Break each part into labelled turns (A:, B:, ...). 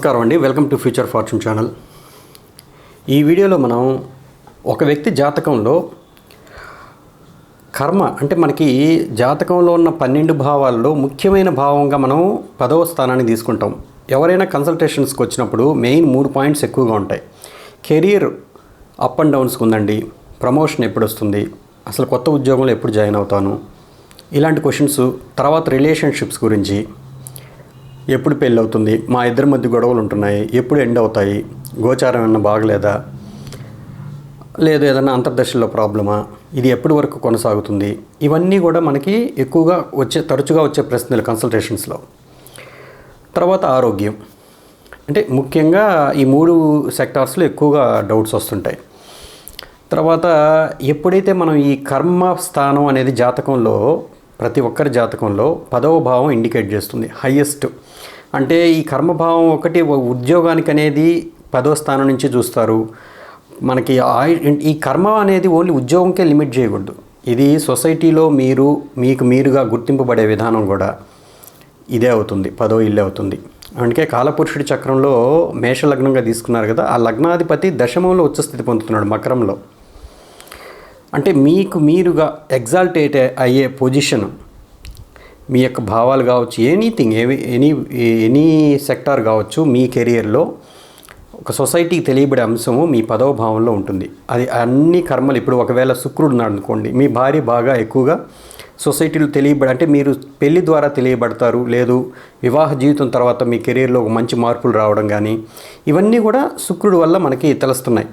A: నమస్కారం అండి. Welcome to future fortune channel. ఈ వీడియోలో మనం ఒక వ్యక్తి జాతకంలో కర్మ అంటే మనకి జాతకంలో ఉన్న పన్నెండు భావాల్లో ముఖ్యమైన భావంగా మనం పదవ స్థానాన్ని తీసుకుంటాం. ఎవరైనా కన్సల్టేషన్స్కి వచ్చినప్పుడు మెయిన్ మూడు పాయింట్స్ ఎక్కువగా ఉంటాయి. కెరీర్ అప్ అండ్ డౌన్స్కి ఉందండి. ప్రమోషన్ ఎప్పుడు వస్తుంది అసలు కొత్త ఉద్యోగంలో ఎప్పుడు జాయిన్ అవుతాను? ఇలాంటి క్వశ్చన్స్ తర్వాత రిలేషన్షిప్స్ గురించి ఎప్పుడు పెళ్ళి అవుతుంది మా ఇద్దరి మధ్య గొడవలు ఉంటున్నాయి ఎప్పుడు ఎండ్ అవుతాయి గోచారం ఏమన్నా బాగలేదా? లేదు ఏదైనా అంతర్దశలో ప్రాబ్లమా? ఇది ఎప్పటి వరకు కొనసాగుతుంది? ఇవన్నీ కూడా మనకి ఎక్కువగా వచ్చే తరచుగా వచ్చే ప్రశ్నలు కన్సల్టేషన్స్లో. తర్వాత ఆరోగ్యం. అంటే ముఖ్యంగా ఈ మూడు సెక్టార్స్లో ఎక్కువగా డౌట్స్ వస్తుంటాయి. తర్వాత ఎప్పుడైతే మనం ఈ కర్మ స్థానం అనేది జాతకంలో ప్రతి ఒక్కరి జాతకంలో పదవ భావం ఇండికేట్ చేస్తుంది హయ్యెస్ట్ అంటే ఈ కర్మభావం ఒకటి ఉద్యోగానికి అనేది పదవ స్థానం నుంచి చూస్తారు. మనకి ఈ కర్మ అనేది ఓన్లీ ఉద్యోగంకే లిమిట్ చేయకూడదు. ఇది సొసైటీలో మీరు మీకు మీరుగా గుర్తింపబడే విధానం కూడా ఇదే అవుతుంది పదో ఇల్లే అవుతుంది. అందుకే కాలపురుషుడి చక్రంలో మేషలగ్నంగా తీసుకున్నారు కదా ఆ లగ్నాధిపతి దశమంలో ఉచ్చస్థితి పొందుతున్నాడు మకరంలో. అంటే మీకు మీరుగా ఎగ్జాల్టేట్ అయ్యే పొజిషన్ మీ యొక్క భావాలు కావచ్చు ఎనీథింగ్ ఏవి ఎనీ ఎనీ సెక్టార్ కావచ్చు మీ కెరియర్లో ఒక సొసైటీకి తెలియబడే అంశము మీ పదవ భావంలో ఉంటుంది. అది అన్ని కర్మలు ఇప్పుడు ఒకవేళ శుక్రుడు ఉన్నాడు అనుకోండి మీ భార్య బాగా ఎక్కువగా సొసైటీలో తెలియబడి అంటే మీరు పెళ్ళి ద్వారా తెలియబడతారు లేదు వివాహ జీవితం తర్వాత మీ కెరీర్లో ఒక మంచి మార్పులు రావడం కానీ ఇవన్నీ కూడా శుక్రుడు వల్ల మనకి తెలుస్తున్నాయి.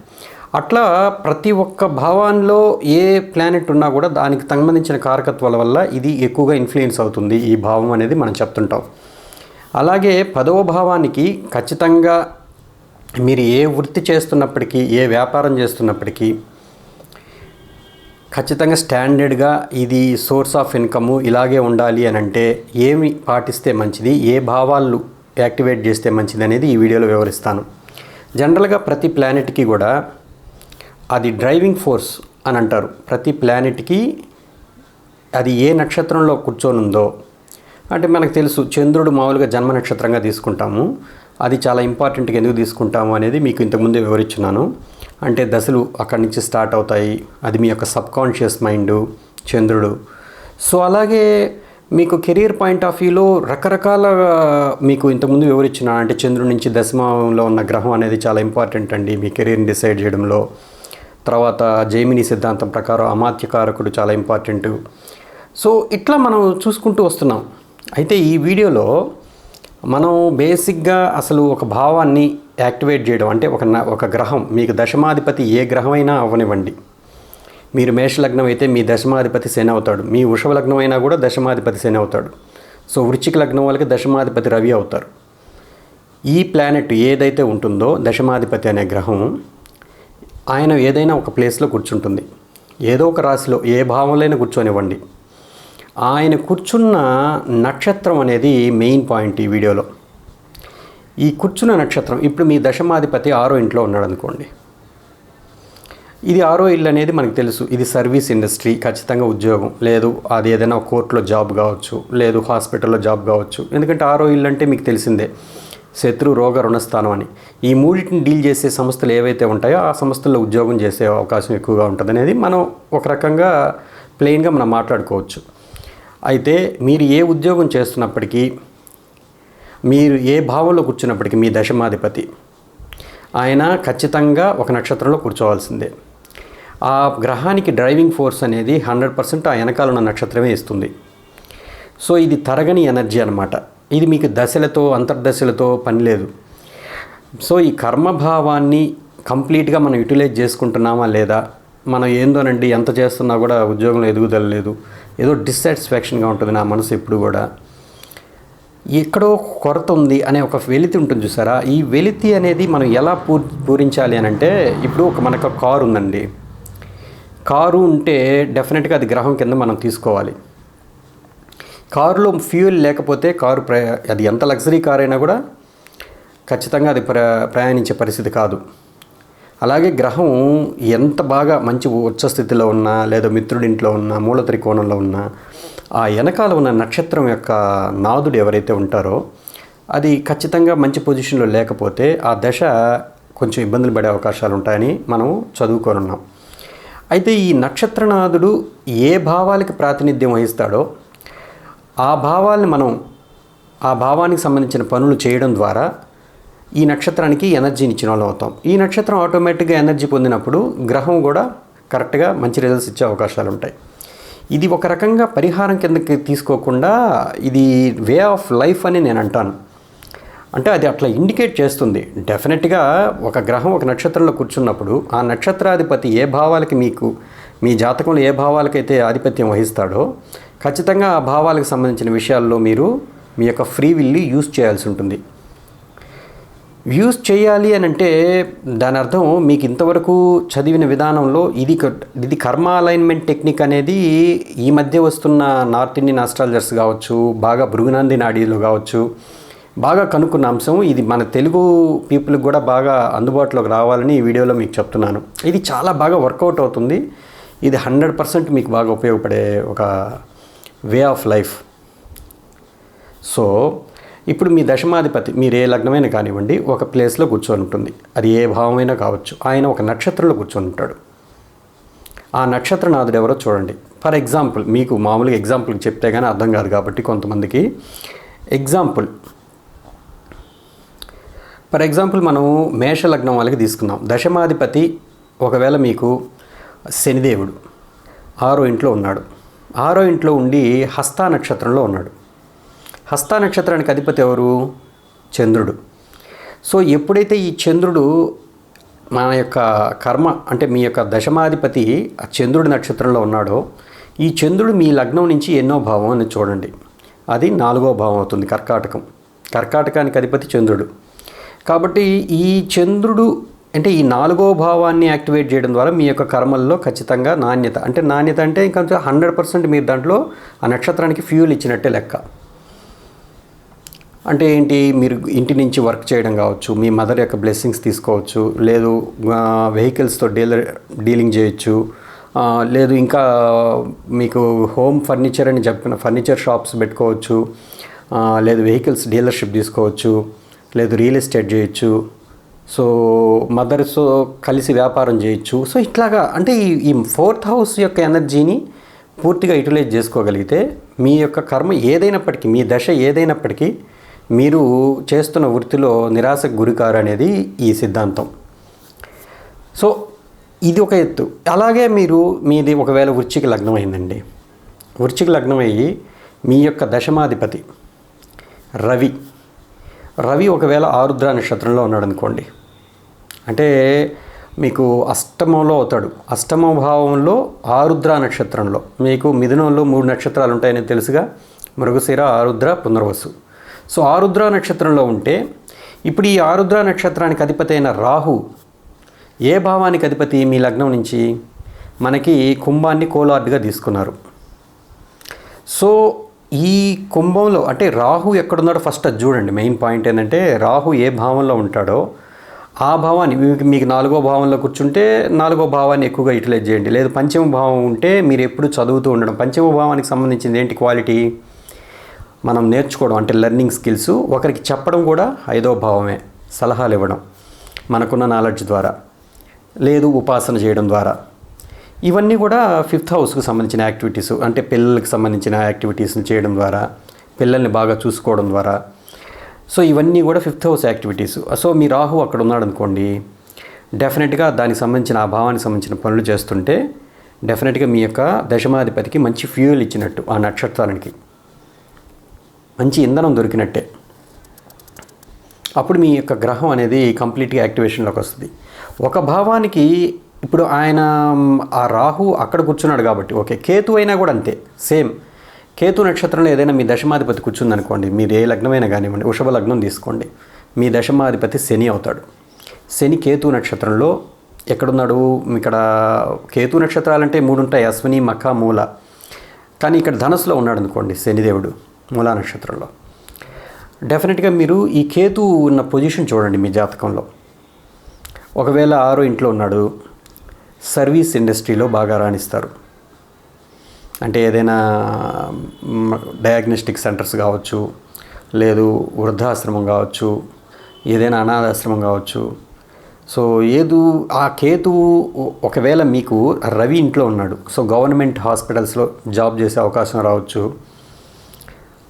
A: అట్లా ప్రతి ఒక్క భావాల్లో ఏ ప్లానెట్ ఉన్నా కూడా దానికి సంబంధించిన కారకత్వాల వల్ల ఇది ఎక్కువగా ఇన్ఫ్లుయెన్స్ అవుతుంది. ఈ భావం అనేది మనం చెప్తుంటాం. అలాగే పదవ భావానికి ఖచ్చితంగా మీరు ఏ వృత్తి చేస్తున్నప్పటికీ ఏ వ్యాపారం చేస్తున్నప్పటికీ ఖచ్చితంగా స్టాండర్డ్గా ఇది సోర్స్ ఆఫ్ ఇన్కము ఇలాగే ఉండాలి అని అంటే ఏమి పాటిస్తే మంచిది ఏ భావాలు యాక్టివేట్ చేస్తే మంచిది అనేది ఈ వీడియోలో వివరిస్తాను. జనరల్గా ప్రతి ప్లానెట్కి కూడా అది డ్రైవింగ్ ఫోర్స్ అని అంటారు. ప్రతి ప్లానెట్కి అది ఏ నక్షత్రంలో కూర్చోనుందో. అంటే మనకు తెలుసు చంద్రుడు మామూలుగా జన్మ నక్షత్రంగా తీసుకుంటాము. అది చాలా ఇంపార్టెంట్గా ఎందుకు తీసుకుంటాము అనేది మీకు ఇంతకుముందే వివరించున్నాను అంటే దశలు అక్కడి నుంచి స్టార్ట్ అవుతాయి. అది మీ యొక్క సబ్కాన్షియస్ మైండ్ చంద్రుడు. సో అలాగే మీకు కెరీర్ పాయింట్ ఆఫ్ వ్యూలో రకరకాల మీకు ఇంతకుముందు వివరించిన అంటే చంద్రుడి నుంచి దశమంలో ఉన్న గ్రహం అనేది చాలా ఇంపార్టెంట్ అండి. మీ కెరీర్ని డిసైడ్ చేయడంలో. తర్వాత జైమిని సిద్ధాంతం ప్రకారం అమాత్యకారకుడు చాలా ఇంపార్టెంట్ సో ఇట్లా మనం చూసుకుంటూ వస్తున్నాం. అయితే ఈ వీడియోలో మనం బేసిక్గా అసలు ఒక భావాన్ని యాక్టివేట్ చేయడం అంటే ఒక న- ఒక గ్రహం మీకు దశమాధిపతి ఏ గ్రహమైనా అవ్వనివ్వండి. మీరు మేషలగ్నం అయితే మీ దశమాధిపతి శని అవుతాడు. మీ వృషభ లగ్నం అయినా కూడా దశమాధిపతి శని అవుతాడు. సో వృచ్చిక లగ్నం వాళ్ళకి దశమాధిపతి రవి అవుతారు. ఈ ప్లానెట్ ఏదైతే ఉంటుందో దశమాధిపతి అనే గ్రహం ఆయన ఏదైనా ఒక ప్లేస్లో కూర్చుంటుంది. ఏదో ఒక రాశిలో ఏ భావంలోనే కూర్చొనివ్వండి. ఆయన కూర్చున్న నక్షత్రం అనేది మెయిన్ పాయింట్ ఈ వీడియోలో. ఈ కూర్చున్న నక్షత్రం ఇప్పుడు మీ దశమాధిపతి ఆరో ఇంట్లో ఉన్నాడు అనుకోండి ఇది ఆరో ఇల్లు అనేది మనకు తెలుసు. ఇది సర్వీస్ ఇండస్ట్రీ ఖచ్చితంగా ఉద్యోగం. లేదు అది ఏదైనా కోర్టులో జాబ్ కావచ్చు లేదు హాస్పిటల్లో జాబ్ కావచ్చు. ఎందుకంటే ఆరో ఇల్లు అంటే మీకు తెలిసిందే. శత్రు రోగ రుణస్థానం అని. ఈ మూడింటిని డీల్ చేసే సంస్థలు ఏవైతే ఉంటాయో ఆ సంస్థల్లో ఉద్యోగం చేసే అవకాశం ఎక్కువగా ఉంటుంది అనేది మనం ఒక రకంగా ప్లెయిన్గా మనం మాట్లాడుకోవచ్చు. అయితే మీరు ఏ ఉద్యోగం చేస్తున్నప్పటికీ మీరు ఏ భావంలో కూర్చున్నప్పటికీ మీ దశమాధిపతి. ఆయన ఖచ్చితంగా ఒక నక్షత్రంలో కూర్చోవాల్సిందే. ఆ గ్రహానికి డ్రైవింగ్ ఫోర్స్ అనేది హండ్రెడ్ పర్సెంట్ ఆ వెనకాల ఉన్న నక్షత్రమే ఇస్తుంది. సో ఇది తరగని ఎనర్జీ అనమాట ఇది మీకు దశలతో అంతర్దశలతో పని లేదు. సో ఈ కర్మభావాన్ని కంప్లీట్గా మనం యూటిలైజ్ చేసుకుంటున్నామా లేదా? మనం ఏందోనండి ఎంత చేస్తున్నా కూడా ఉద్యోగంలో ఎదుగుదల లేదు. ఏదో డిస్సాటిస్ఫాక్షన్గా ఉంటుంది నా మనసు ఎప్పుడు కూడా. ఎక్కడో కొరత ఉంది అనే ఒక వెలితి ఉంటుంది చూసారా? ఈ వెలితి అనేది మనం ఎలా పూ పూరించాలి అని అంటే ఇప్పుడు ఒక మనకు కారు ఉందండి. కారు ఉంటే డెఫినెట్గా అది గ్రహం కింద మనం తీసుకోవాలి. కారులో ఫ్యూయల్ లేకపోతే కారు ప్రయా అది ఎంత లగ్జరీ కార్ అయినా కూడా ఖచ్చితంగా అది ప్ర ప్రయాణించే పరిస్థితి కాదు. అలాగే గ్రహం ఎంత బాగా మంచి ఉచ్చస్థితిలో ఉన్నా లేదా మిత్రుడింట్లో ఉన్నా మూల త్రికోణంలో ఉన్నా ఆ వెనకాల ఉన్న నక్షత్రం యొక్క నాదుడు ఎవరైతే ఉంటారో అది ఖచ్చితంగా మంచి పొజిషన్లో లేకపోతే ఆ దశ కొంచెం ఇబ్బందులు పడే అవకాశాలు ఉంటాయని మనం చదువుకోనున్నాం అయితే ఈ నక్షత్రనాథుడు ఏ భావాలకి ప్రాతినిధ్యం వహిస్తాడో ఆ భావాల్ని మనం ఆ భావానికి సంబంధించిన పనులు చేయడం ద్వారా ఈ నక్షత్రానికి ఎనర్జీని ఇచ్చిన వాళ్ళం అవుతాం. ఈ నక్షత్రం ఆటోమేటిక్గా ఎనర్జీ పొందినప్పుడు గ్రహం కూడా కరెక్ట్గా మంచి రిజల్ట్స్ ఇచ్చే అవకాశాలు ఉంటాయి. ఇది ఒక రకంగా పరిహారం కిందకి తీసుకోకుండా ఇది వే ఆఫ్ లైఫ్ అని నేను అంటాను. అంటే అది అట్లా ఇండికేట్ చేస్తుంది. డెఫినెట్గా ఒక గ్రహం ఒక నక్షత్రంలో కూర్చున్నప్పుడు ఆ నక్షత్రాధిపతి ఏ భావాలకి మీకు మీ జాతకంలో ఏ భావాలకైతే ఆధిపత్యం వహిస్తాడో ఖచ్చితంగా ఆ భావాలకు సంబంధించిన విషయాల్లో మీరు మీ యొక్క ఫ్రీ విల్ని యూజ్ చేయాల్సి ఉంటుంది. యూజ్ చేయాలి అని అంటే దాని అర్థం మీకు ఇంతవరకు చదివిన విధానంలో ఇది ఇది కర్మ అలైన్మెంట్ టెక్నిక్ అనేది ఈ మధ్య వస్తున్న నార్త్ ఇండియన్ ఆస్ట్రాలజర్స్ కావచ్చు బాగా భృగునంది నాడీలు కావచ్చు బాగా కనుక్కున్న అంశం ఇది మన తెలుగు పీపుల్కి కూడా బాగా అందుబాటులోకి రావాలని ఈ వీడియోలో మీకు చెప్తున్నాను. ఇది చాలా బాగా వర్కౌట్ అవుతుంది. ఇది హండ్రెడ్ పర్సెంట్ మీకు బాగా ఉపయోగపడే ఒక వే ఆఫ్ లైఫ్. సో ఇప్పుడు మీ దశమాధిపతి మీరు ఏ లగ్నమైనా కానివ్వండి ఒక ప్లేస్లో కూర్చొని ఉంటుంది. అది ఏ భావమైనా కావచ్చు. ఆయన ఒక నక్షత్రంలో కూర్చొని ఉంటాడు. ఆ నక్షత్రనాథుడు ఎవరో చూడండి. ఫర్ ఎగ్జాంపుల్ మీకు మామూలుగా ఎగ్జాంపుల్ చెప్తే కానీ అర్థం కాదు కాబట్టి కొంతమందికి. ఎగ్జాంపుల్. ఫర్ ఎగ్జాంపుల్ మనము మేష లగ్నం వాళ్ళకి తీసుకుందాం. దశమాధిపతి ఒకవేళ మీకు శనిదేవుడు ఆరో ఇంట్లో ఉన్నాడు. ఆరో ఇంట్లో ఉండి హస్తా నక్షత్రంలో ఉన్నాడు. హస్తా నక్షత్రానికి అధిపతి ఎవరు? చంద్రుడు. సో ఎప్పుడైతే ఈ చంద్రుడు మన యొక్క కర్మ అంటే మీ యొక్క దశమాధిపతి ఆ చంద్రుడి నక్షత్రంలో ఉన్నాడో ఈ చంద్రుడు మీ లగ్నం నుంచి ఎన్నో భావం అని చూడండి. అది నాలుగో భావం అవుతుంది కర్కాటకం. కర్కాటకానికి అధిపతి చంద్రుడు. కాబట్టి ఈ చంద్రుడు అంటే ఈ నాలుగో భావాన్ని యాక్టివేట్ చేయడం ద్వారా మీ యొక్క కర్మల్లో ఖచ్చితంగా నాణ్యత. అంటే నాణ్యత అంటే ఇంకా హండ్రెడ్ పర్సెంట్ మీరు దాంట్లో ఆ నక్షత్రానికి ఫ్యూల్ ఇచ్చినట్టే లెక్క. అంటే ఏంటి? మీరు ఇంటి నుంచి వర్క్ చేయడం కావచ్చు మీ మదర్ యొక్క బ్లెస్సింగ్స్ తీసుకోవచ్చు లేదు వెహికల్స్తో డీలర్ డీలింగ్ చేయొచ్చు లేదు ఇంకా మీకు హోమ్ ఫర్నిచర్ అని చెప్పిన ఫర్నిచర్ షాప్స్ పెట్టుకోవచ్చు లేదు వెహికల్స్ డీలర్షిప్ తీసుకోవచ్చు లేదు రియల్ ఎస్టేట్ చేయొచ్చు సో మదర్స్తో కలిసి వ్యాపారం చేయొచ్చు. సో ఇట్లాగా అంటే ఈ ఈ ఫోర్త్ హౌస్ యొక్క ఎనర్జీని పూర్తిగా యూటిలైజ్ చేసుకోగలిగితే మీ యొక్క కర్మ ఏదైనప్పటికీ మీ దశ ఏదైనప్పటికీ మీరు చేస్తున్న వృత్తిలో నిరాశకు గురికారు అనేది ఈ సిద్ధాంతం. సో ఇది ఒక ఎత్తు. అలాగే మీరు మీది ఒకవేళ వృచ్చికి లగ్నం అయిందండి. వృచ్చికి లగ్నం అయ్యి మీ యొక్క దశమాధిపతి రవి. రవి ఒకవేళ ఆరుద్ర నక్షత్రంలో ఉన్నాడు అనుకోండి అంటే మీకు అష్టమంలో అవుతాడు. అష్టమ భావంలో ఆరుద్ర నక్షత్రంలో. మీకు మిథునంలో మూడు నక్షత్రాలు ఉంటాయని తెలుసుగా. మృగశిర ఆరుద్ర పునర్వసు. సో ఆరుద్ర నక్షత్రంలో ఉంటే ఇప్పుడు ఈ ఆరుద్ర నక్షత్రానికి అధిపతి అయిన రాహు ఏ భావానికి అధిపతి మీ లగ్నం నుంచి? మనకి కుంభాన్ని కోలార్డ్గా తీసుకున్నారు. సో ఈ కుంభంలో అంటే రాహు ఎక్కడున్నాడో ఫస్ట్ అది చూడండి. మెయిన్ పాయింట్ ఏంటంటే రాహు ఏ భావంలో ఉంటాడో ఆ భావాన్ని మీకు మీకు నాలుగో భావంలో కూర్చుంటే నాలుగో భావాన్ని ఎక్కువగా యూటిలైజ్ చేయండి. లేదు పంచమ భావం ఉంటే మీరు ఎప్పుడు చదువుతూ ఉండడం. పంచమ భావానికి సంబంధించింది ఏంటి? క్వాలిటీ మనం నేర్చుకోవడం అంటే లెర్నింగ్ స్కిల్స్ ఒకరికి చెప్పడం కూడా ఐదో భావమే. సలహాలు ఇవ్వడం. మనకున్న నాలెడ్జ్ ద్వారా. లేదు ఉపాసన చేయడం ద్వారా. ఇవన్నీ కూడా ఫిఫ్త్ హౌస్కు సంబంధించిన యాక్టివిటీస్ అంటే పిల్లలకు సంబంధించిన యాక్టివిటీస్ని చేయడం ద్వారా పిల్లల్ని బాగా చూసుకోవడం ద్వారా. సో ఇవన్నీ కూడా ఫిఫ్త్ హౌస్ యాక్టివిటీస్ సో మీ రాహు అక్కడ ఉన్నాడు అనుకోండి డెఫినెట్గా దానికి సంబంధించిన ఆ భావానికి సంబంధించిన పనులు చేస్తుంటే డెఫినెట్గా మీ యొక్క దశమాధిపతికి మంచి ఫ్యూయల్ ఇచ్చినట్టు ఆ నక్షత్రానికి. మంచి ఇంధనం దొరికినట్టే. అప్పుడు మీ యొక్క గ్రహం అనేది కంప్లీట్గా యాక్టివేషన్లోకి వస్తుంది. ఒక భావానికి ఇప్పుడు ఆయన ఆ రాహు అక్కడ కూర్చున్నాడు కాబట్టి ఓకే కేతు అయినా కూడా అంతే సేమ్ కేతు నక్షత్రంలో ఏదైనా మీ దశమాధిపతి కూర్చుందనుకోండి మీరు ఏ లగ్నమైనా కానివ్వండి వృషభ లగ్నం తీసుకోండి. మీ దశమాధిపతి శని అవుతాడు. శని కేతు నక్షత్రంలో ఎక్కడున్నాడు? ఇక్కడ కేతు నక్షత్రాలంటే మూడు ఉంటాయి అశ్విని మఖ మూల. కానీ ఇక్కడ ధనస్సులో ఉన్నాడు అనుకోండి శనిదేవుడు మూలా నక్షత్రంలో. డెఫినెట్గా మీరు ఈ కేతు ఉన్న పొజిషన్ చూడండి మీ జాతకంలో. ఒకవేళ ఆరో ఇంట్లో ఉన్నాడు సర్వీస్ ఇండస్ట్రీలో బాగా రాణిస్తారు. అంటే ఏదైనా డయాగ్నోస్టిక్ సెంటర్స్ కావచ్చు లేదు వృద్ధాశ్రమం కావచ్చు ఏదైనా అనాథాశ్రమం కావచ్చు. సో ఏదు ఆ కేతువు ఒకవేళ మీకు రవి ఇంట్లో ఉన్నాడు సో గవర్నమెంట్ హాస్పిటల్స్లో జాబ్ చేసే అవకాశం రావచ్చు.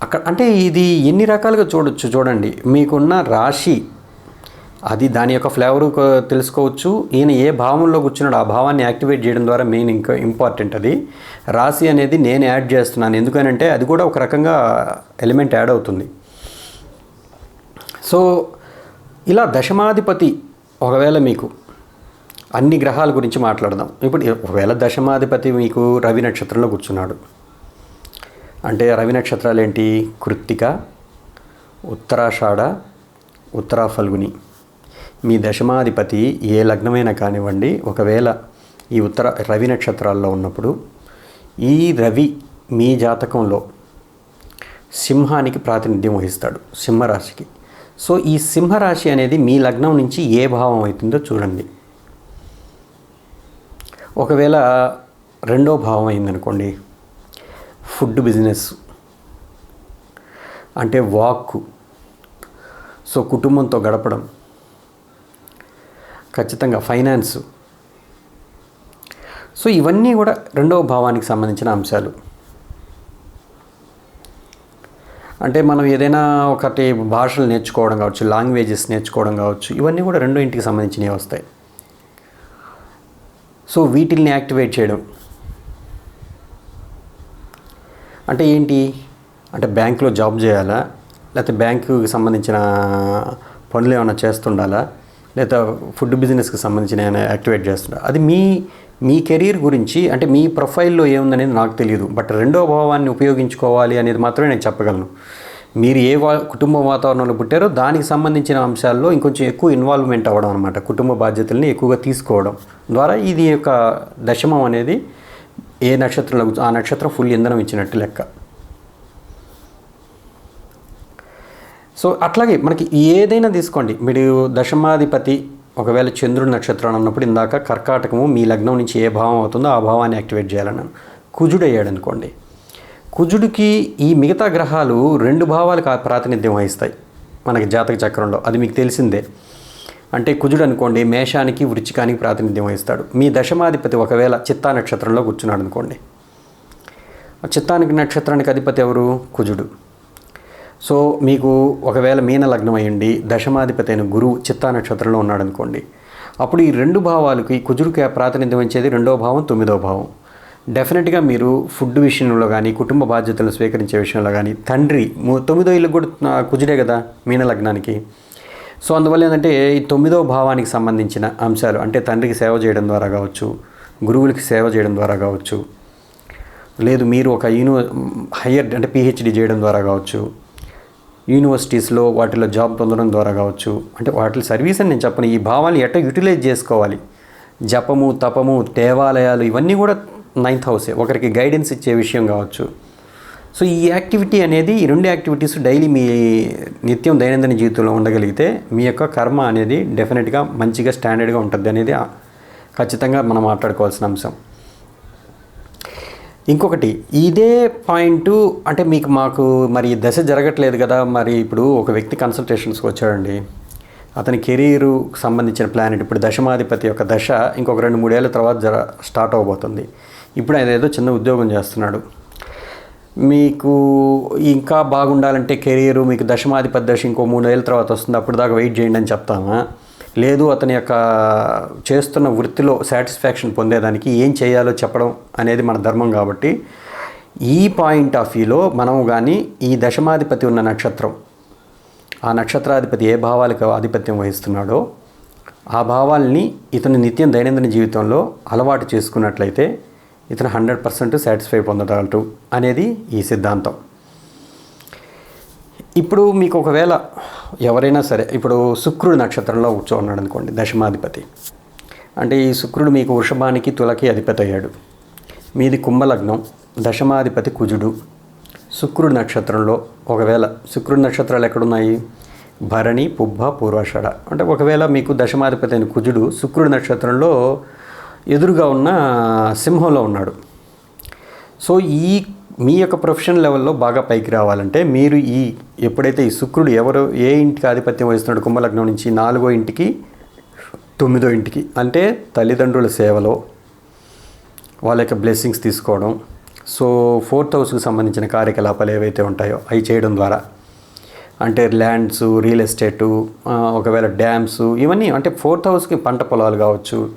A: అక్కడ అంటే ఇది ఎన్ని రకాలుగా చూడొచ్చు చూడండి. మీకున్న రాశి అది దాని యొక్క ఫ్లేవర్ తెలుసుకోవచ్చు. ఈయన ఏ భావంలో కూర్చున్నాడు ఆ భావాన్ని యాక్టివేట్ చేయడం ద్వారా మెయిన్ ఇంకా ఇంపార్టెంట్ అది. రాశి అనేది నేను యాడ్ చేస్తున్నాను. ఎందుకనంటే అది కూడా ఒక రకంగా ఎలిమెంట్ యాడ్ అవుతుంది. సో ఇలా దశమాధిపతి ఒకవేళ మీకు అన్ని గ్రహాల గురించి మాట్లాడదాం. ఇప్పుడు ఒకవేళ దశమాధిపతి మీకు రవి నక్షత్రంలో కూర్చున్నాడు. అంటే రవి నక్షత్రాలు ఏంటి కృత్తిక ఉత్తరాషాఢ ఉత్తరా ఫల్గుని మీ దశమాధిపతి ఏ లగ్నమైనా కానివ్వండి ఒకవేళ ఈ ఉత్తర రవి నక్షత్రాల్లో ఉన్నప్పుడు ఈ రవి మీ జాతకంలో సింహానికి ప్రాతినిధ్యం వహిస్తాడు సింహరాశికి. సో ఈ సింహరాశి అనేది మీ లగ్నం నుంచి ఏ భావం అవుతుందో చూడండి. ఒకవేళ రెండో భావం అయిందనుకోండి ఫుడ్ బిజినెస్ అంటే వాక్కు సో కుటుంబంతో గడపడం ఖచ్చితంగా ఫైనాన్స్. సో ఇవన్నీ కూడా రెండవ భావానికి సంబంధించిన అంశాలు. అంటే మనం ఏదైనా ఒకటి భాషలు నేర్చుకోవడం కావచ్చు లాంగ్వేజెస్ నేర్చుకోవడం కావచ్చు ఇవన్నీ కూడా రెండో ఇంటికి సంబంధించినవి వస్తాయి. సో వీటిల్ని యాక్టివేట్ చేయడం. అంటే ఏంటి? అంటే బ్యాంకులో జాబ్ చేయాలా? లేకపోతే బ్యాంకుకి సంబంధించిన పనులు ఏమైనా చేస్తుండాలా? లేదా ఫుడ్ బిజినెస్కి సంబంధించిన ఆయన యాక్టివేట్ చేస్తుండా అది మీ మీ కెరీర్ గురించి అంటే మీ ప్రొఫైల్లో ఏముందనేది నాకు తెలియదు. బట్ రెండో భావాన్ని ఉపయోగించుకోవాలి అనేది మాత్రమే నేను చెప్పగలను. మీరు ఏ వా కుటుంబ వాతావరణంలో పుట్టారో దానికి సంబంధించిన అంశాల్లో ఇంకొంచెం ఎక్కువ ఇన్వాల్వ్మెంట్ అవ్వడం అనమాట కుటుంబ బాధ్యతల్ని ఎక్కువగా తీసుకోవడం ద్వారా ఇది యొక్క దశమం అనేది ఏ నక్షత్రంలో ఆ నక్షత్రం ఫుల్ ఇంధనం ఇచ్చినట్టు లెక్క. సో అట్లాగే మనకి ఏదైనా తీసుకోండి. మీరు దశమాధిపతి ఒకవేళ చంద్రుడి నక్షత్రం అన్నప్పుడు ఇందాక కర్కాటకము మీ లగ్నం నుంచి ఏ భావం అవుతుందో ఆ భావాన్ని యాక్టివేట్ చేయాలన్నాను కుజుడు అయ్యాడు అనుకోండి కుజుడికి ఈ మిగతా గ్రహాలు రెండు భావాలకు ప్రాతినిధ్యం వహిస్తాయి మనకి జాతక చక్రంలో. అది మీకు తెలిసిందే. అంటే కుజుడు అనుకోండి మేషానికి వృచ్చికానికి ప్రాతినిధ్యం వహిస్తాడు. మీ దశమాధిపతి ఒకవేళ చిత్తా నక్షత్రంలో కూర్చున్నాడు అనుకోండి ఆ చిత్తానికి నక్షత్రానికి అధిపతి ఎవరు? కుజుడు. సో మీకు ఒకవేళ మీన లగ్నం అయ్యండి దశమాధిపతి అయిన గురువు చిత్తా నక్షత్రంలో ఉన్నాడు అనుకోండి అప్పుడు ఈ రెండు భావాలకి కుజుడికి ప్రాతినిధ్యం ఇచ్చేది రెండో భావం తొమ్మిదో భావం. డెఫినెట్గా మీరు ఫుడ్ విషయంలో కానీ కుటుంబ బాధ్యతలను స్వీకరించే విషయంలో కానీ తండ్రి తొమ్మిదో ఇల్లు కూడా కుజుడే కదా మీన లగ్నానికి. సో అందువల్ల ఏంటంటే ఈ తొమ్మిదో భావానికి సంబంధించిన అంశాలు అంటే తండ్రికి సేవ చేయడం ద్వారా కావచ్చు గురువులకి సేవ చేయడం ద్వారా కావచ్చు లేదు మీరు ఒక యూని హయ్యర్ అంటే పిహెచ్డి చేయడం ద్వారా కావచ్చు యూనివర్సిటీస్లో వాటిలో జాబ్ పొందడం ద్వారా కావచ్చు. అంటే వాటి సర్వీస్ అని నేను చెప్పను ఈ భావాన్ని ఎట్లా యూటిలైజ్ చేసుకోవాలి? జపము తపము దేవాలయాలు ఇవన్నీ కూడా నైన్త్ హౌసే. ఒకరికి గైడెన్స్ ఇచ్చే విషయం కావచ్చు. సో ఈ యాక్టివిటీ అనేది ఈ రెండు యాక్టివిటీస్ డైలీ మీ నిత్యం దైనందిన జీవితంలో ఉండగలిగితే మీ యొక్క కర్మ అనేది డెఫినెట్గా మంచిగా స్టాండర్డ్గా ఉంటుంది అనేది ఖచ్చితంగా మనం మాట్లాడుకోవాల్సిన అంశం. ఇంకొకటి ఇదే పాయింట్ అంటే మీకు మాకు మరి దశ జరగట్లేదు కదా మరి ఇప్పుడు ఒక వ్యక్తి కన్సల్టేషన్స్కి వచ్చాడండి. అతని కెరీరు సంబంధించిన ప్లానెట్ ఇప్పుడు దశమాధిపతి యొక్క దశ ఇంకొక రెండు మూడేళ్ళ తర్వాత జర స్టార్ట్ అవబోతుంది. ఇప్పుడు ఆయన ఏదో చిన్న ఉద్యోగం చేస్తున్నాడు. మీకు ఇంకా బాగుండాలంటే కెరీరు మీకు దశమాధిపతి దశ ఇంకో మూడేళ్ళ తర్వాత వస్తుంది అప్పుడు దాకా వెయిట్ చేయండి అని చెప్తామా? లేదు అతని యొక్క చేస్తున్న వృత్తిలో సాటిస్ఫాక్షన్ పొందేదానికి ఏం చేయాలో చెప్పడం అనేది మన ధర్మం కాబట్టి ఈ పాయింట్ ఆఫ్ వ్యూలో మనం కానీ ఈ దశమాధిపతి ఉన్న నక్షత్రం ఆ నక్షత్రాధిపతి ఏ భావాలకు ఆధిపత్యం వహిస్తున్నాడో ఆ భావాల్ని ఇతను నిత్యం దైనందిన జీవితంలో అలవాటు చేసుకున్నట్లయితే ఇతను హండ్రెడ్ పర్సెంట్ సాటిస్ఫై పొందగలరు అనేది ఈ సిద్ధాంతం. ఇప్పుడు మీకు ఒకవేళ ఎవరైనా సరే ఇప్పుడు శుక్రుడు నక్షత్రంలో కూర్చోన్నాడు అనుకోండి దశమాధిపతి. అంటే ఈ శుక్రుడు మీకు వృషభానికి తులకి అధిపతి అయ్యాడు. మీది కుంభలగ్నం దశమాధిపతి కుజుడు. శుక్రుడు నక్షత్రంలో ఒకవేళ శుక్రుడు నక్షత్రాలు ఎక్కడున్నాయి? భరణి పుబ్బ పూర్వాషాఢ. అంటే ఒకవేళ మీకు దశమాధిపతి అయిన కుజుడు శుక్రుడు నక్షత్రంలో ఎదురుగా ఉన్న సింహంలో ఉన్నాడు. సో ఈ మీ యొక్క ప్రొఫెషన్ లెవెల్లో బాగా పైకి రావాలంటే మీరు ఈ ఎప్పుడైతే ఈ శుక్రుడు ఎవరు ఏ ఇంటికి ఆధిపత్యం వహిస్తున్నాడు కుంభలగ్నం నుంచి నాలుగో ఇంటికి తొమ్మిదో ఇంటికి? అంటే తల్లిదండ్రుల సేవలో వాళ్ళ యొక్క బ్లెస్సింగ్స్ తీసుకోవడం. సో ఫోర్త్ హౌస్కి సంబంధించిన కార్యకలాపాలు ఏవైతే ఉంటాయో అవి చేయడం ద్వారా. అంటే ల్యాండ్స్ రియల్ ఎస్టేటు ఒకవేళ డ్యామ్స్ ఇవన్నీ అంటే ఫోర్త్ హౌస్కి పంట పొలాలు కావచ్చు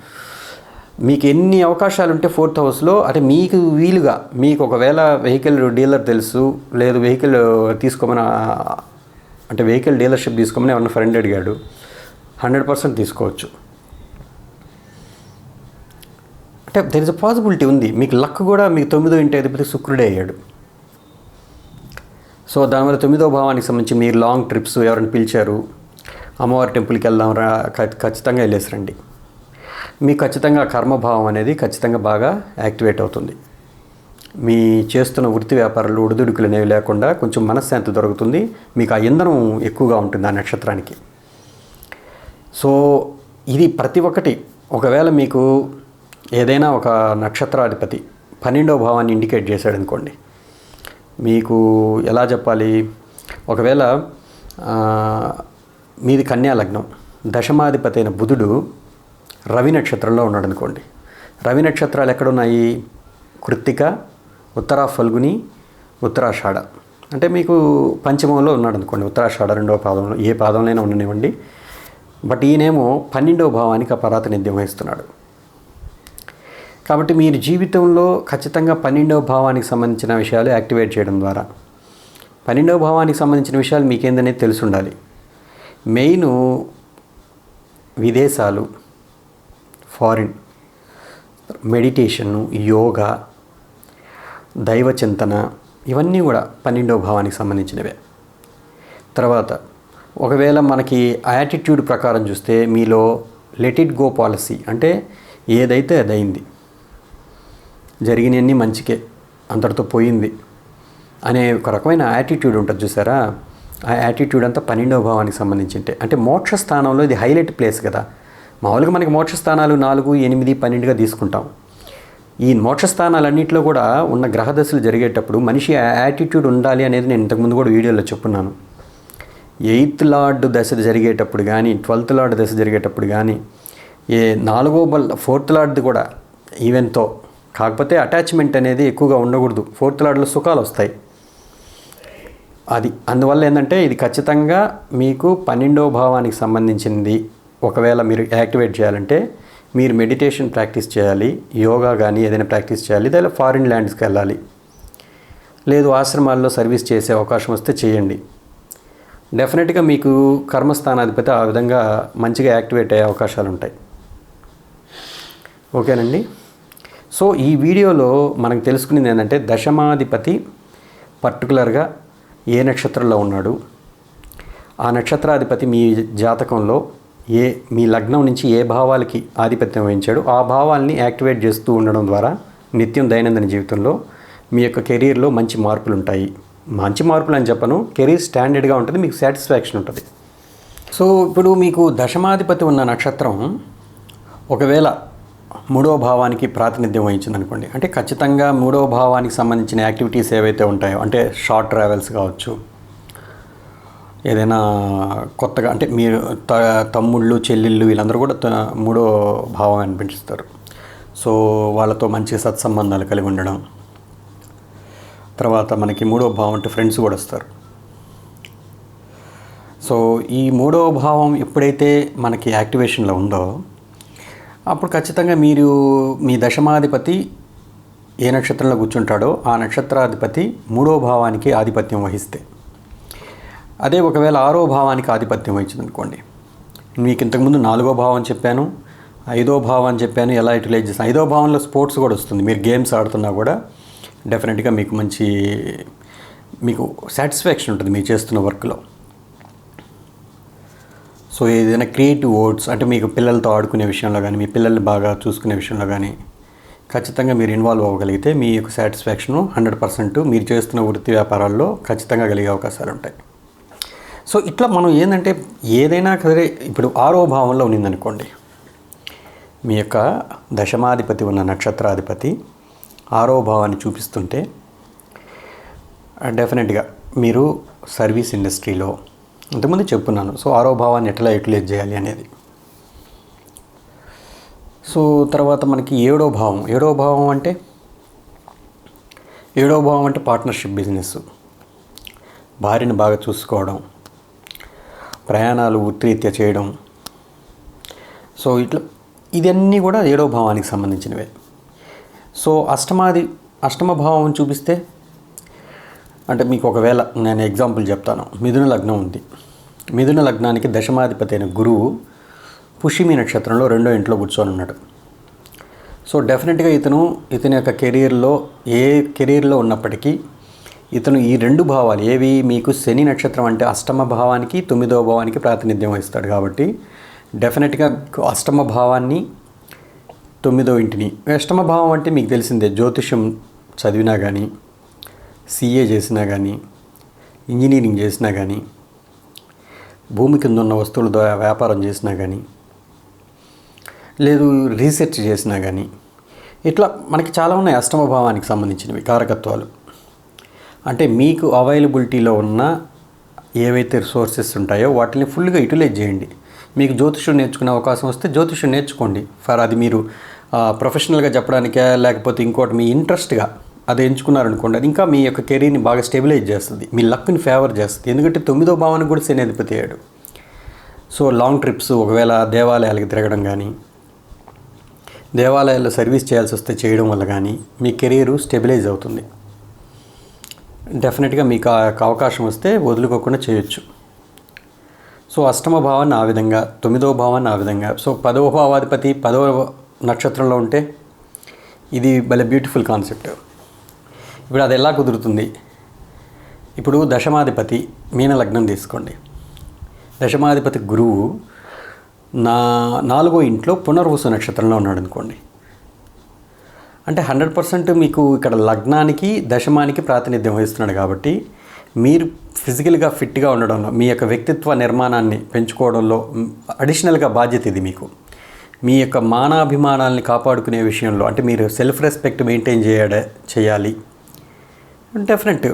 A: మీకు ఎన్ని అవకాశాలు ఉంటే ఫోర్త్ హౌస్లో అంటే మీకు వీలుగా మీకు ఒకవేళ వెహికల్ డీలర్ తెలుసు లేదు వెహికల్ తీసుకోమని అంటే వెహికల్ డీలర్షిప్ తీసుకోమని ఎవరిన ఫ్రెండ్ అడిగాడు హండ్రెడ్ పర్సెంట్ తీసుకోవచ్చు. అంటే దెర్ ఇస్ అ పాసిబిలిటీ ఉంది. మీకు లక్ కూడా మీకు తొమ్మిదో ఇంటి అధిపతి శుక్రుడే అయ్యాడు. సో దానివల్ల తొమ్మిదో భావానికి సంబంధించి మీరు లాంగ్ ట్రిప్స్ ఎవరైనా పిలిచారు అమ్మవారి టెంపుల్కి వెళ్దాం రా ఖచ్చితంగా వెళ్ళేసి రండి. మీ ఖచ్చితంగా కర్మభావం అనేది ఖచ్చితంగా బాగా యాక్టివేట్ అవుతుంది. మీ చేస్తున్న వృత్తి వ్యాపారాలు ఉడిదుడుకులు అనేవి లేకుండా కొంచెం మనశ్శాంతి దొరుకుతుంది. మీకు ఆ ఇంధనం ఎక్కువగా ఉంటుంది ఆ నక్షత్రానికి. సో ఇది ప్రతి ఒక్కటి. ఒకవేళ మీకు ఏదైనా ఒక నక్షత్రాధిపతి పన్నెండవ భావాన్ని ఇండికేట్ చేశాడు అనుకోండి మీకు ఎలా చెప్పాలి? ఒకవేళ మీది కన్యా లగ్నం దశమాధిపతి అయిన బుధుడు రవి నక్షత్రంలో ఉన్నాడు అనుకోండి. రవి నక్షత్రాలు ఎక్కడున్నాయి? కృత్తిక ఉత్తరా ఫల్గుని ఉత్తరాషాఢ అంటే మీకు పంచమంలో ఉన్నాడు అనుకోండి. ఉత్తరాషాఢ రెండవ పాదంలో ఏ పాదంలోనైనా ఉండనివ్వండి. బట్ ఈయనేమో పన్నెండవ భావానికి అపరాతనిధ్యం వహిస్తున్నాడు. కాబట్టి మీరు జీవితంలో ఖచ్చితంగా పన్నెండవ భావానికి సంబంధించిన విషయాలు యాక్టివేట్ చేయడం ద్వారా పన్నెండవ భావానికి సంబంధించిన విషయాలు మీకేందనేది తెలిసి ఉండాలి. మెయిన్ విదేశాలు ఫారిన్. మెడిటేషను యోగా దైవ చింతన ఇవన్నీ కూడా పన్నెండవ భావానికి సంబంధించినవే. తర్వాత ఒకవేళ మనకి యాటిట్యూడ్ ప్రకారం చూస్తే మీలో లెట్ ఇట్ గో పాలసీ అంటే ఏదైతే అదైంది జరిగినవన్నీ మంచికే అంతటితో పోయింది అనే ఒక రకమైన యాటిట్యూడ్ ఉంటుంది చూసారా? ఆ యాటిట్యూడ్ అంతా పన్నెండవ భావానికి సంబంధించింటే. అంటే మోక్ష స్థానంలో ఇది హైలైట్ ప్లేస్ కదా. మామూలుగా మనకి మోక్షస్థానాలు నాలుగు ఎనిమిది పన్నెండుగా తీసుకుంటాం. ఈ మోక్షస్థానాలన్నింటిలో కూడా ఉన్న గ్రహ దశలు జరిగేటప్పుడు మనిషి యాటిట్యూడ్ ఉండాలి అనేది నేను ఇంతకుముందు కూడా వీడియోలో చెప్పున్నాను. ఎయిత్ లార్డ్ దశ జరిగేటప్పుడు కానీ ట్వెల్త్ లార్డ్ దశ జరిగేటప్పుడు కానీ ఏ నాలుగో బల్ ఫోర్త్ లార్డ్ కూడా ఈవెన్తో కాకపోతే అటాచ్మెంట్ అనేది ఎక్కువగా ఉండకూడదు. ఫోర్త్ లార్డ్లో సుఖాలు వస్తాయి. అది అందువల్ల ఏంటంటే ఇది ఖచ్చితంగా మీకు పన్నెండవ భావానికి సంబంధించింది. ఒకవేళ మీరు యాక్టివేట్ చేయాలంటే మీరు మెడిటేషన్ ప్రాక్టీస్ చేయాలి యోగా కానీ ఏదైనా ప్రాక్టీస్ చేయాలి లేదా ఫారిన్ ల్యాండ్స్కి వెళ్ళాలి. లేదు ఆశ్రమాల్లో సర్వీస్ చేసే అవకాశం వస్తే చేయండి. డెఫినెట్గా మీకు కర్మస్థానాధిపతి ఆ విధంగా మంచిగా యాక్టివేట్ అయ్యే అవకాశాలు ఉంటాయి. ఓకేనండి? సో ఈ వీడియోలో మనకు తెలుసుకునేది ఏంటంటే దశమాధిపతి పర్టికులర్గా ఏ నక్షత్రంలో ఉన్నాడు? ఆ నక్షత్రాధిపతి మీ జాతకంలో ఏ మీ లగ్నం నుంచి ఏ భావాలకి ఆధిపత్యం వహించాడు ఆ భావాల్ని యాక్టివేట్ చేస్తూ ఉండడం ద్వారా నిత్యం దైనందిన జీవితంలో మీ యొక్క కెరీర్లో మంచి మార్పులు ఉంటాయి మంచి మార్పులు అని చెప్పను కెరీర్ స్టాండర్డ్గా ఉంటుంది మీకు సాటిస్ఫాక్షన్ ఉంటుంది. సో ఇప్పుడు మీకు దశమాధిపతి ఉన్న నక్షత్రం ఒకవేళ మూడవ భావానికి ప్రాతినిధ్యం వహించింది అనుకోండి అంటే ఖచ్చితంగా మూడవ భావానికి సంబంధించిన యాక్టివిటీస్ ఏవైతే ఉంటాయో అంటే షార్ట్ ట్రావెల్స్ కావచ్చు ఏదైనా కొత్తగా అంటే మీరు త తమ్ముళ్ళు చెల్లెళ్ళు వీళ్ళందరూ కూడా మూడో భావం అనిపించిస్తారు సో వాళ్ళతో మంచి సత్సంబంధాలు కలిగి ఉండడం. తర్వాత మనకి మూడో భావం అంటే ఫ్రెండ్స్ కూడా వస్తారు. సో ఈ మూడో భావం ఎప్పుడైతే మనకి యాక్టివేషన్లో ఉందో అప్పుడు ఖచ్చితంగా మీరు మీ దశమాధిపతి ఏ నక్షత్రంలో కూర్చుంటాడో ఆ నక్షత్రాధిపతి మూడో భావానికి ఆధిపత్యం వహిస్తే. అదే ఒకవేళ ఆరో భావానికి ఆధిపత్యం వహించింది అనుకోండి మీకు ఇంతకుముందు నాలుగో భావం చెప్పాను ఐదో భావం అని చెప్పాను ఎలా యూటిలైజ్ చేస్తాను ఐదో భావంలో స్పోర్ట్స్ కూడా వస్తుంది. మీరు గేమ్స్ ఆడుతున్నా కూడా డెఫినెట్గా మీకు మంచి మీకు సాటిస్ఫాక్షన్ ఉంటుంది మీరు చేస్తున్న వర్క్లో. సో ఏదైనా క్రియేటివ్ వర్డ్స్ అంటే మీకు పిల్లలతో ఆడుకునే విషయంలో కానీ మీ పిల్లల్ని బాగా చూసుకునే విషయంలో కానీ ఖచ్చితంగా మీరు ఇన్వాల్వ్ అవ్వగలిగితే మీ యొక్క సాటిస్ఫాక్షన్ హండ్రెడ్ పర్సెంట్ మీరు చేస్తున్న వృత్తి వ్యాపారాల్లో ఖచ్చితంగా కలిగే అవకాశాలు ఉంటాయి. సో ఇట్లా మనం ఏంటంటే ఏదైనా సరే ఇప్పుడు ఆరో భావంలో ఉన్నిందనుకోండి. మీ యొక్క దశమాధిపతి ఉన్న నక్షత్రాధిపతి ఆరో భావాన్ని చూపిస్తుంటే డెఫినెట్గా మీరు సర్వీస్ ఇండస్ట్రీలో ఇంతకుముందు చెప్పున్నాను సో ఆరో భావాన్ని ఎట్లా యూటిలైజ్ చేయాలి అనేది. సో తర్వాత మనకి ఏడో భావం ఏడో భావం అంటే ఏడో భావం అంటే పార్ట్నర్షిప్ బిజినెస్ భార్యను బాగా చూసుకోవడం ప్రయాణాలు ఉత్రీత్య చేయడం. సో ఇట్లా ఇదన్నీ కూడా ఏడో భావానికి సంబంధించినవే. సో అష్టమాది అష్టమ భావం చూపిస్తే అంటే మీకు ఒకవేళ నేను ఎగ్జాంపుల్ చెప్తాను. మిథున లగ్నం ఉంది. మిథున లగ్నానికి దశమాధిపతి అయిన గురువు పుష్యమి నక్షత్రంలో రెండో ఇంట్లో కూర్చొని ఉన్నాడు. సో డెఫినెట్గా ఇతను ఇతని యొక్క కెరీర్లో ఏ కెరీర్లో ఉన్నప్పటికీ ఇతను ఈ రెండు భావాలు ఏవి మీకు శని నక్షత్రం అంటే అష్టమ భావానికి తొమ్మిదవ భావానికి ప్రాతినిధ్యం వహిస్తాడు కాబట్టి డెఫినెట్గా అష్టమ భావాన్ని తొమ్మిదో ఇంటిని అష్టమ భావం అంటే మీకు తెలిసిందే జ్యోతిషం చదివినా కానీ సిఏ చేసినా కానీ ఇంజనీరింగ్ చేసినా కానీ భూమి కింద ఉన్న వస్తువుల ద్వారా వ్యాపారం చేసినా కానీ లేదు రీసెర్చ్ చేసినా కానీ ఇట్లా మనకి చాలా ఉన్నాయి అష్టమ భావానికి సంబంధించినవి కారకత్వాలు. అంటే మీకు అవైలబిలిటీలో ఉన్న ఏవైతే రిసోర్సెస్ ఉంటాయో వాటిని ఫుల్గా యూటిలైజ్ చేయండి. మీకు జ్యోతిషం నేర్చుకునే అవకాశం వస్తే జ్యోతిషం నేర్చుకోండి. ఫర్ అది మీరు ప్రొఫెషనల్గా చెప్పడానికే లేకపోతే ఇంకోటి మీ ఇంట్రెస్ట్గా అది ఎంచుకున్నారనుకోండి అది ఇంకా మీ యొక్క కెరీర్ని బాగా స్టెబిలైజ్ చేస్తుంది. మీ లక్ని ఫేవర్ చేస్తుంది. ఎందుకంటే తొమ్మిదో భావానికి కూడా శని అధిపతి అయ్యాడు. సో లాంగ్ ట్రిప్స్ ఒకవేళ దేవాలయాలకి తిరగడం కానీ దేవాలయాల్లో సర్వీస్ చేయాల్సి వస్తే చేయడం వల్ల కానీ మీ కెరీరు స్టెబిలైజ్ అవుతుంది. డెఫినెట్గా మీకు ఆ యొక్క అవకాశం వస్తే వదులుకోకుండా చేయొచ్చు. సో అష్టమ భావాన్ని ఆ విధంగా తొమ్మిదవ భావాన్ని ఆ విధంగా. సో పదవ భావాధిపతి పదవ నక్షత్రంలో ఉంటే ఇది భలే బ్యూటిఫుల్ కాన్సెప్ట్. ఇప్పుడు అది ఎలా కుదురుతుంది? ఇప్పుడు దశమాధిపతి మీన లగ్నం తీసుకోండి. దశమాధిపతి గురువు నా నాలుగో ఇంట్లో పునర్వసు నక్షత్రంలో ఉన్నాడు అనుకోండి అంటే హండ్రెడ్ పర్సెంట్ మీకు ఇక్కడ లగ్నానికి దశమానికి ప్రాతినిధ్యం వహిస్తున్నాడు కాబట్టి మీరు ఫిజికల్గా ఫిట్గా ఉండడంలో మీ యొక్క వ్యక్తిత్వ నిర్మాణాన్ని పెంచుకోవడంలో అడిషనల్గా బాధ్యత ఇది మీకు. మీ యొక్క మానాభిమానాల్ని కాపాడుకునే విషయంలో అంటే మీరు సెల్ఫ్ రెస్పెక్ట్ మెయింటైన్ చేయడ చేయాలి. డెఫినెట్.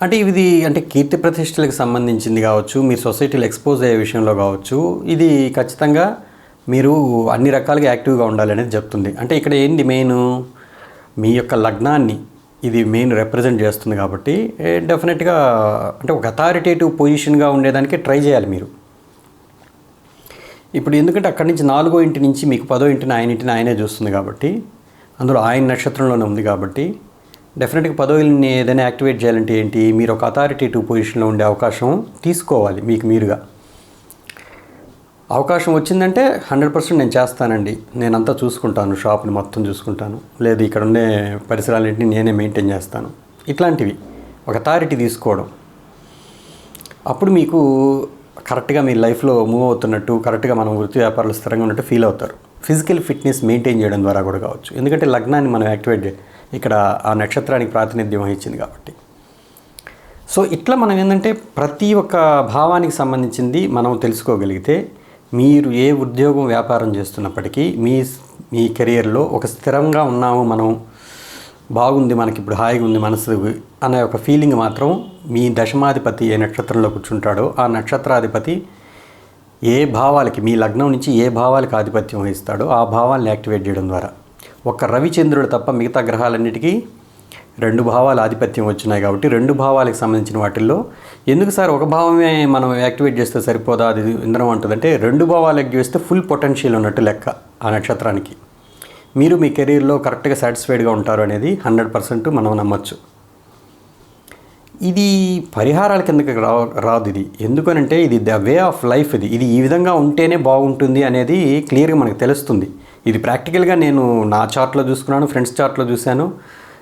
A: అంటే ఇది అంటే కీర్తి ప్రతిష్టలకు సంబంధించింది కావచ్చు మీరు సొసైటీలో ఎక్స్పోజ్ అయ్యే విషయంలో కావచ్చు ఇది ఖచ్చితంగా మీరు అన్ని రకాలుగా యాక్టివ్గా ఉండాలి అనేది చెప్తుంది. అంటే ఇక్కడ ఏంది మెయిన్? మీ యొక్క లగ్నాన్ని ఇది మెయిన్ రిప్రజెంట్ చేస్తుంది కాబట్టి డెఫినెట్గా అంటే ఒక అథారిటేటివ్ పొజిషన్గా ఉండేదానికి ట్రై చేయాలి మీరు. ఇప్పుడు ఎందుకంటే అక్కడి నుంచి నాలుగో ఇంటి నుంచి మీకు పదో ఇంటిని ఆయన ఇంటిని ఆయనే చూస్తుంది కాబట్టి అందులో ఆయన నక్షత్రంలోనే ఉంది కాబట్టి డెఫినెట్గా పదో ఏదైనా యాక్టివేట్ చేయాలంటే ఏంటి? మీరు ఒక అథారిటేటివ్ పొజిషన్లో ఉండే అవకాశం తీసుకోవాలి మీకు మీరుగా. అవకాశం వచ్చిందంటే హండ్రెడ్ పర్సెంట్ నేను చేస్తానండి. నేనంతా చూసుకుంటాను షాప్ని మొత్తం చూసుకుంటాను. లేదు ఇక్కడ ఉండే పరిసరాలన్నింటినీ నేనే మెయింటైన్ చేస్తాను. ఇట్లాంటివి. ఒక అథారిటీ తీసుకోవడం. అప్పుడు మీకు కరెక్ట్గా మీ లైఫ్లో మూవ్ అవుతున్నట్టు కరెక్ట్గా మనం వృత్తి వ్యాపారాలు స్థిరంగా ఉన్నట్టు ఫీల్ అవుతారు. ఫిజికల్ ఫిట్నెస్ మెయింటైన్ చేయడం ద్వారా కూడా కావచ్చు. ఎందుకంటే లగ్నాన్ని మనం యాక్టివేట్ ఇక్కడ ఆ నక్షత్రానికి ప్రాతినిధ్యం వహించింది కాబట్టి. సో ఇట్లా మనం ఏంటంటే ప్రతి ఒక్క భావానికి సంబంధించింది మనం తెలుసుకోగలిగితే మీరు ఏ ఉద్యోగం వ్యాపారం చేస్తున్నప్పటికీ మీ మీ కెరియర్లో ఒక స్థిరంగా ఉన్నాము మనం బాగుంది మనకి ఇప్పుడు హాయిగా ఉంది మనసు అనే ఒక ఫీలింగ్ మాత్రం మీ దశమాధిపతి ఏ నక్షత్రంలో కూర్చుంటాడో ఆ నక్షత్రాధిపతి ఏ భావాలకి మీ లగ్నం నుంచి ఏ భావాలకు ఆధిపత్యం వహిస్తాడో ఆ భావాలను యాక్టివేట్ చేయడం ద్వారా. ఒక రవిచంద్రుడు తప్ప మిగతా గ్రహాలన్నిటికీ రెండు భావాలు ఆధిపత్యం వచ్చినాయి కాబట్టి రెండు భావాలకు సంబంధించిన వాటిల్లో ఎందుకు సార్ ఒక భావమే మనం యాక్టివేట్ చేస్తే సరిపోదా? అది ఇంద్రం అంటుందంటే రెండు భావాలు యాక్టివ్ చేస్తే ఫుల్ పొటెన్షియల్ ఉన్నట్టు లెక్క ఆ నక్షత్రానికి. మీరు మీ కెరీర్లో కరెక్ట్గా సాటిస్ఫైడ్గా ఉంటారు అనేది హండ్రెడ్ పర్సెంట్ మనం నమ్మచ్చు. ఇది పరిహారాల కిందకి రా రాదు ఇది. ఎందుకనంటే ఇది ద వే ఆఫ్ లైఫ్ ఇది. ఇది ఈ విధంగా ఉంటేనే బాగుంటుంది అనేది క్లియర్గా మనకు తెలుస్తుంది. ఇది ప్రాక్టికల్గా నేను నా చార్ట్లో చూసుకున్నాను ఫ్రెండ్స్ చార్ట్లో చూశాను.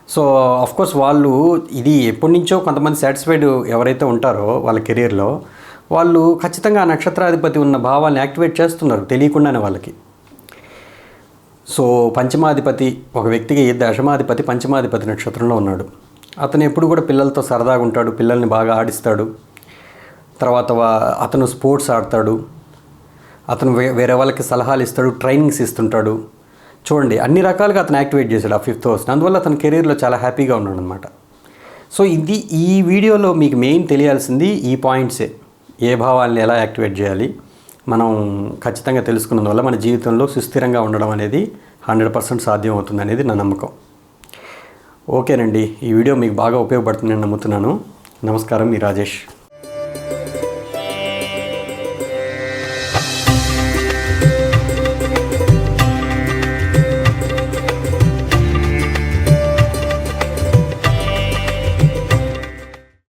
A: సో కోర్స్ వాళ్ళు ఇది ఎప్పటి నుంచో కొంతమంది సాటిస్ఫైడ్ ఎవరైతే ఉంటారో వాళ్ళ కెరీర్లో వాళ్ళు ఖచ్చితంగా ఆ నక్షత్రాధిపతి ఉన్న భావాన్ని యాక్టివేట్ చేస్తున్నారు తెలియకుండానే వాళ్ళకి. సో పంచమాధిపతి ఒక వ్యక్తికి దశమాధిపతి పంచమాధిపతి నక్షత్రంలో ఉన్నాడు. అతను ఎప్పుడు కూడా పిల్లలతో సరదాగా ఉంటాడు పిల్లల్ని బాగా ఆడిస్తాడు. తర్వాత అతను స్పోర్ట్స్ ఆడతాడు. అతను వే- వేరే వాళ్ళకి సలహాలు ఇస్తాడు ట్రైనింగ్స్ ఇస్తుంటాడు. చూడండి అన్ని రకాలుగా అతను యాక్టివేట్ చేశాడు ఆ ఫిఫ్త్ హౌస్. అందువల్ల అతని కెరీర్లో చాలా హ్యాపీగా ఉన్నాడు అనమాట సో ఇది ఈ వీడియోలో మీకు మెయిన్ తెలియాల్సింది ఈ పాయింట్సే. ఏ భావాలను ఎలా యాక్టివేట్ చేయాలి? మనం ఖచ్చితంగా తెలుసుకున్నందువల్ల మన జీవితంలో సుస్థిరంగా ఉండడం అనేది హండ్రెడ్ పర్సెంట్ సాధ్యం అవుతుంది అనేది నా నమ్మకం. ఓకేనండి ఈ వీడియో మీకు బాగా ఉపయోగపడుతుందని నమ్ముతున్నాను. నమస్కారం మీ రాజేష్.